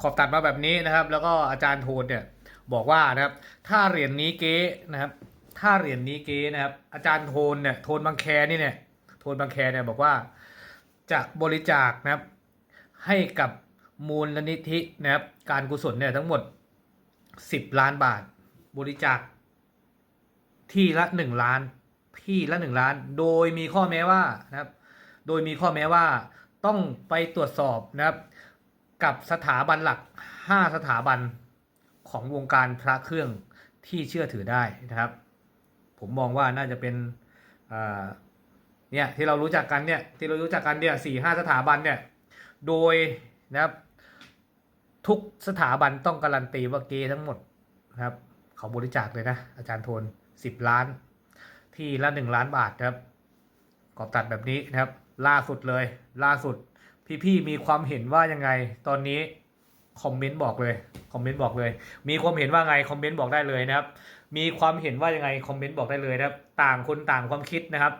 ขอบตัดมาแบบนี้นะครับ แล้วก็อาจารย์โทนเนี่ยบอกว่านะครับ ถ้าเหรียญนี้เก๊นะครับ ถ้าเหรียญนี้เก๊นะครับ อาจารย์โทนเนี่ยโทนบางแคนี่เนี่ยโทนบางแคเนี่ยบอกว่าจะบริจาคนะครับ ให้กับมูลนิธินะครับ การกุศลเนี่ยทั้งหมด 10 ล้านบาท บริจาค ที่ละ 1 ล้าน ที่ละ 1 ล้าน โดยมีข้อแม้ว่านะครับ โดยมีข้อแม้ว่าต้องไปตรวจสอบนะครับ กับสถาบันหลัก 5 สถาบันของวงการพระเครื่องที่เชื่อถือได้นะครับ ผมมองว่าน่าจะเป็นเนี่ยที่เรารู้จักกันเนี่ยที่เรารู้จักกันเนี่ยสี่ห้าสถาบันเนี่ยโดยนะครับทุกสถาบันต้องการันตีว่าเกย์ทั้งหมดนะครับเขาบริจาคเลยนะอาจารย์โทนสิบล้าน ที่ละหนึ่งล้านบาทนะครับกอบตัดแบบนี้นะครับ ล่าสุดเลย ล่าสุด พี่ๆมีความเห็นว่ายังไง ตอนนี้คอมเมนต์บอกเลยคอมเมนต์บอกเลย มีความเห็นว่าไงคอมเมนต์บอกได้เลยนะครับ มีความเห็นว่ายังไงคอมเมนต์บอกได้เลยนะครับ ต่างคนต่างความคิดนะครับ